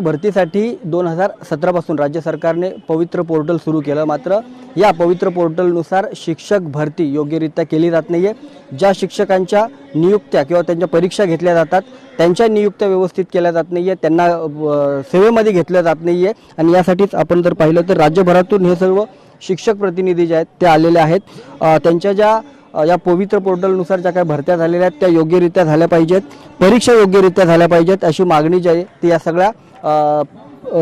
भरतीसाठी दोन हजार सतरापासून राज्य सरकारने पवित्र पोर्टल सुरू केलं. मात्र या पवित्र पोर्टलनुसार शिक्षक भरती योग्यरित्या केली जात नाही आहे ज्या शिक्षकांच्या नियुक्त्या किंवा त्यांच्या परीक्षा घेतल्या जातात त्यांच्या नियुक्त्या व्यवस्थित केल्या जात नाही आहे त्यांना सेवेमध्ये घेतल्या जात नाही आहे आणि यासाठीच आपण जर पाहिलं तर राज्यभरातून हे सर्व शिक्षक प्रतिनिधी जे आहेत ते आलेले आहेत. त्यांच्या ज्या या पवित्र पोर्टलनुसार ज्या काही भरत्या झालेल्या आहेत त्या योग्यरित्या झाल्या पाहिजेत. परीक्षा योग्यरित्या झाल्या पाहिजेत अशी मागणी जी आहे ती या सगळ्या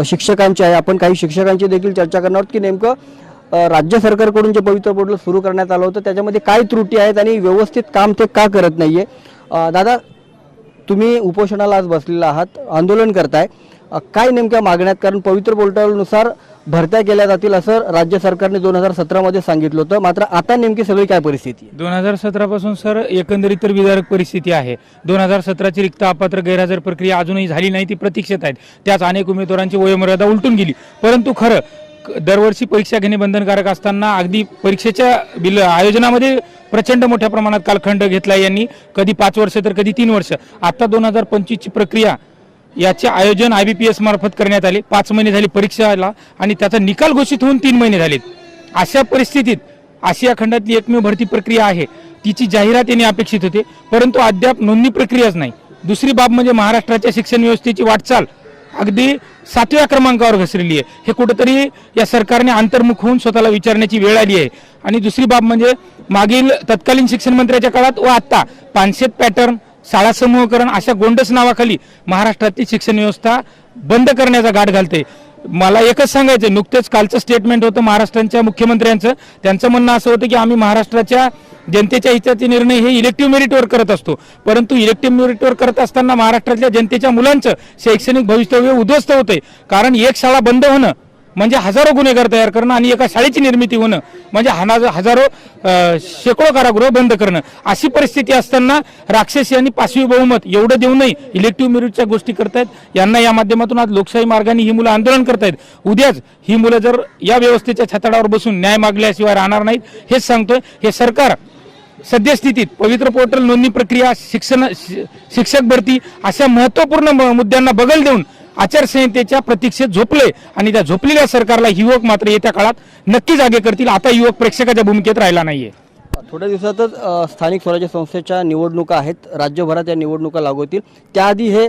शिक्षकांची आहे. आपण काही शिक्षकांची देखील चर्चा करणार आहोत की नेमकं राज्य सरकारकडून जे पवित्र पोर्टल सुरू करण्यात आलं होतं त्याच्यामध्ये काय त्रुटी आहेत आणि व्यवस्थित काम ते का करत नाही आहे दादा तुम्ही उपोषणाला आज बसलेला आहात आंदोलन करताय. काय नेमक्या मागण्यात कारण पवित्र पोर्टलनुसार भरत्या केल्या जातील असं राज्य सरकारने दोन हजार सतरामध्ये सांगितलं होतं. मात्र आता नेमकी सगळी काय परिस्थिती दोन हजार सतरापासून सर एकंदरीत तर विदारक परिस्थिती आहे. दोन हजार सतराची रिक्त अपात्र गैरहजर प्रक्रिया अजूनही झाली नाही ती प्रतीक्षेत आहेत. त्याच अनेक उमेदवारांची वयोमर्यादा उलटून गेली. परंतु खरं दरवर्षी परीक्षा घेणे बंधनकारक असताना अगदी परीक्षेच्या बिल आयोजनामध्ये प्रचंड मोठ्या प्रमाणात कालखंड घेतला यांनी. कधी पाच वर्ष तर कधी तीन वर्ष. आता दोन हजार पंचवीसची प्रक्रिया याचे आयोजन आय बी पी एस मार्फत करण्यात आले. पाच महिने झाले परीक्षाला आणि त्याचा निकाल घोषित होऊन तीन महिने झालेत. अशा परिस्थितीत आशिया खंडातली एकमेव भरती प्रक्रिया आहे. तिची जाहिरात येणे अपेक्षित होते परंतु अद्याप नोंदणी प्रक्रियाच नाही. दुसरी बाब म्हणजे महाराष्ट्राच्या शिक्षण व्यवस्थेची वाटचाल अगदी सातव्या क्रमांकावर घसरली आहे. हे कुठंतरी या सरकारने अंतर्मुख होऊन स्वतःला विचारण्याची वेळ आली आहे. आणि दुसरी बाब म्हणजे मागील तत्कालीन शिक्षण मंत्र्याच्या काळात व आत्ता पानशेत पॅटर्न शाळा समूहकरण अशा गोंडस नावाखाली महाराष्ट्रातली शिक्षण व्यवस्था बंद करण्याचा गाठ घालते. मला एकच सांगायचं नुकतंच कालचं स्टेटमेंट होतं महाराष्ट्राच्या मुख्यमंत्र्यांचं. त्यांचं म्हणणं असं होतं की आम्ही महाराष्ट्राच्या जनतेच्या हिताचे निर्णय हे इलेक्टिव्ह मेरिटवर करत असतो. परंतु इलेक्टिव्ह मेरिटवर करत असताना महाराष्ट्रातल्या जनतेच्या मुलांचं शैक्षणिक भवितव्य उद्ध्वस्त होते कारण एक शाळा बंद होणं म्हणजे हजारो गुन्हेगार तयार करणं आणि एका शाळेची निर्मिती होणं म्हणजे हना- हजारो शेकडो कारागृह बंद करणं. अशी परिस्थिती असताना राक्षसी आणि पाचवी बहुमत एवढं देऊनही इलेक्टिव्ह मेरिटच्या गोष्टी करतायत. यांना या माध्यमातून आज लोकशाही मार्गाने ही मुलं आंदोलन करतायत. उद्याच ही मुलं जर या व्यवस्थेच्या छताडावर बसून न्याय मागल्याशिवाय राहणार नाहीत हेच सांगतोय. हे सरकार सद्यस्थितीत पवित्र पोर्टल नोंदणी प्रक्रिया शिक्षण शि- शिक्षक भरती अशा महत्त्वपूर्ण म- मुद्द्यांना बगल देऊन आचारसंहितेच्या प्रतीक्षेत झोपले आणि त्या झोपलेल्या सरकारला युवक मात्र येत्या काळात नक्की जागे करतील. आता युवक प्रेक्षकाच्या भूमिकेत राहिला नाहीये. थोड्या दिवसातच स्थानिक स्वराज्य संस्थेच्या निवडणुका आहेत. राज्यभरात या निवडणुका लागू होतील. त्याआधी हे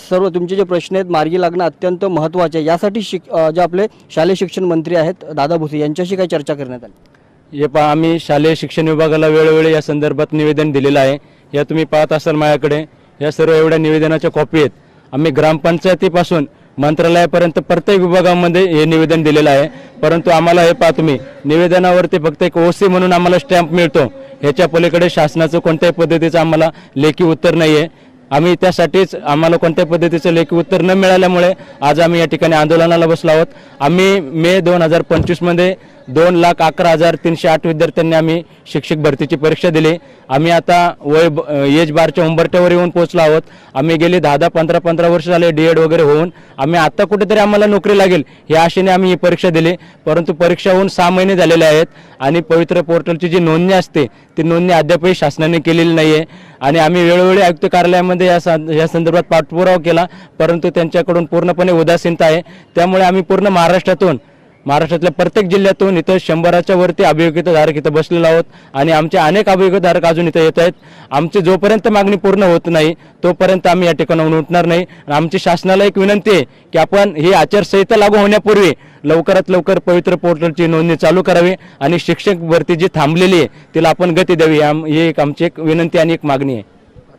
सर्व तुमचे जे प्रश्न आहेत मार्गी लागणं अत्यंत महत्त्वाचे आहे. यासाठी शिक जे आपले शालेय शिक्षण मंत्री आहेत दादा भुसे यांच्याशी काही चर्चा करण्यात आली? हे पहा आम्ही शालेय शिक्षण विभागाला वेळोवेळी या संदर्भात निवेदन दिलेलं आहे. या तुम्ही पाहत असाल माझ्याकडे. या सर्व एवढ्या निवेदनाच्या कॉपी आहेत. आम्ही ग्रामपंचायतीपासून मंत्रालयापर्यंत प्रत्येक विभागामध्ये हे निवेदन दिलेलं आहे. परंतु आम्हाला हे पहा तुम्ही निवेदनावरती फक्त एक ओसी म्हणून आम्हाला स्टॅम्प मिळतो. ह्याच्या पलीकडे शासनाचं कोणत्याही पद्धतीचं आम्हाला लेखी उत्तर नाही आहे आम्ही त्यासाठीच आम्हाला कोणत्या पद्धतीचं लेखी उत्तर न मिळाल्यामुळे आज आम्ही या ठिकाणी आंदोलनाला बसलो आहोत. आम्ही मे दोन हजार पंचवीसमध्ये दोन लाख अकरा हजार तीनशे आठ विद्यार्थ्यांनी आम्ही शिक्षक भरतीची परीक्षा दिली. आम्ही आता वय ब- एज बारच्या उंबरट्यावर येऊन पोहोचलो आहोत. आम्ही गेले दहा दहा पंधरा पंधरा वर्ष झाले डी एड वगैरे होऊन. आम्ही आता कुठेतरी आम्हाला नोकरी लागेल या आशेने आम्ही ही परीक्षा दिली. परंतु परीक्षा होऊन सहा महिने झालेले आहेत आणि पवित्र पोर्टलची जी नोंदणी असते ती नोंदणी अद्यापही शासनाने केलेली नाही आहे आणि आम्ही वेळोवेळी आयुक्त कार्यालयामध्ये या सा- या संदर्भात पाठपुरावा केला परंतु त्यांच्याकडून पूर्णपणे उदासीनता आहे. त्यामुळे आम्ही पूर्ण महाराष्ट्रातून महाराष्ट्रातल्या प्रत्येक जिल्ह्यातून इथं शंभराच्या वरती अभियोगिताधारक इथं बसलेलो आहोत. आणि आमचे अनेक अभियोगिताधारक अजून इथं येत आहेत. आमची जोपर्यंत मागणी पूर्ण होत नाही तोपर्यंत आम्ही या ठिकाणाहून उठणार नाही. आमची शासनाला एक विनंती आहे की आपण ही आचारसंहिता लागू होण्यापूर्वी लवकरात लवकर पवित्र पोर्टलची नोंदणी चालू करावी आणि शिक्षक भरती जी थांबलेली आहे तिला आपण गती द्यावी. आम- ही एक आमची एक विनंती आणि एक मागणी आहे.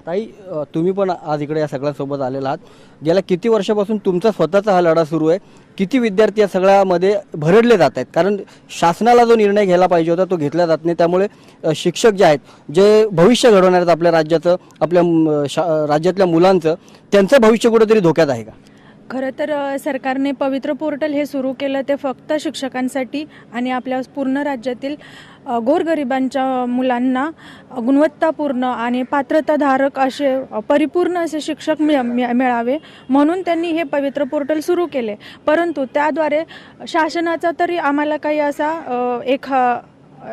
ताई तुम्ही पण आज इकडे या सगळ्यांसोबत आलेला आहात. गेल्या किती वर्षापासून तुमचा स्वतःचा हा लढा सुरू आहे? किती विद्यार्थी या सगळ्यामध्ये भरडले जात आहेत? कारण शासनाला जो निर्णय घ्यायला पाहिजे होता तो घेतला जात नाही. त्यामुळे शिक्षक जे आहेत जे भविष्य घडवणार आहेत आपल्या राज्याचं आपल्या शा राज्यातल्या मुलांचं त्यांचं भविष्य कुठेतरी धोक्यात आहे का? खरं तर सरकारने पवित्र पोर्टल हे सुरू केलं ते फक्त शिक्षकांसाठी आणि आपल्या पूर्ण राज्यातील गोरगरिबांच्या मुलांना गुणवत्तापूर्ण आणि पात्रताधारक असे परिपूर्ण असे शिक्षक मिळ मिळावे म्हणून त्यांनी हे पवित्र पोर्टल सुरू केले. परंतु त्याद्वारे शासनाचा तरी आम्हाला काही असा एक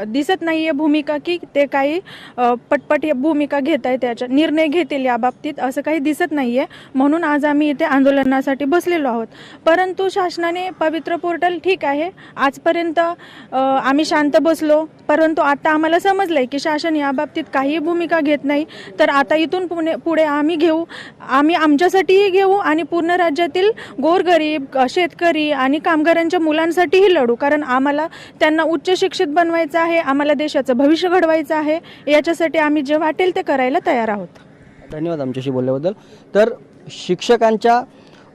दिसत नाही आहे भूमिका की ते काही पटपट भूमिका घेत आहे त्याच्या निर्णय घेतील या बाबतीत असं काही दिसत नाही आहे म्हणून आज आम्ही इथे आंदोलनासाठी बसलेलो आहोत. परंतु शासनाने पवित्र पोर्टल ठीक आहे. आजपर्यंत आम्ही शांत बसलो. परंतु आता आम्हाला समजलं आहे की शासन या बाबतीत काहीही भूमिका घेत नाही. तर आता इथून पुणे पुढे आम्ही घेऊ. आम्ही आमच्यासाठीही घेऊ आणि पूर्ण राज्यातील गोरगरीब शेतकरी आणि कामगारांच्या मुलांसाठीही लढू. कारण आम्हाला त्यांना उच्च शिक्षित बनवायचं आहे आम्हाला देशाचं भविष्य घडवायचं आहे. याच्यासाठी आम्ही जे वाटेल ते करायला तयार आहोत. धन्यवाद आमच्याशी बोलल्याबद्दल. तर शिक्षकांच्या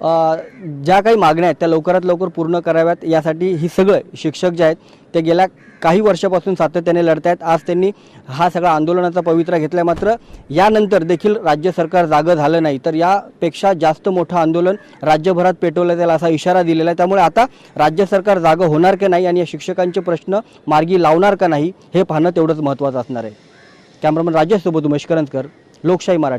ज्या काही मागण्या आहेत त्या लवकरात लवकर पूर्ण कराव्यात. यासाठी ही सगळं शिक्षक जे आहेत ते गेल्या काही वर्षापासून सातत्याने लढत आहेत. आज त्यांनी हा सगळा आंदोलनाचा पवित्रा घेतला. मात्र यानंतर देखील राज्य सरकार जागं झालं नाही. तर यापेक्षा जास्त मोठं आंदोलन राज्यभरात पेटवलं जाईल असा इशारा दिलेला आहे. त्यामुळे आता राज्य सरकार जागं होणार का नाही आणि या शिक्षकांचे प्रश्न मार्गी लावणार का नाही हे पाहणं तेवढंच महत्त्वाचं असणार आहे. कॅमेरामन राजेशसोबत उमेश करंजकर लोकशाही मराठी.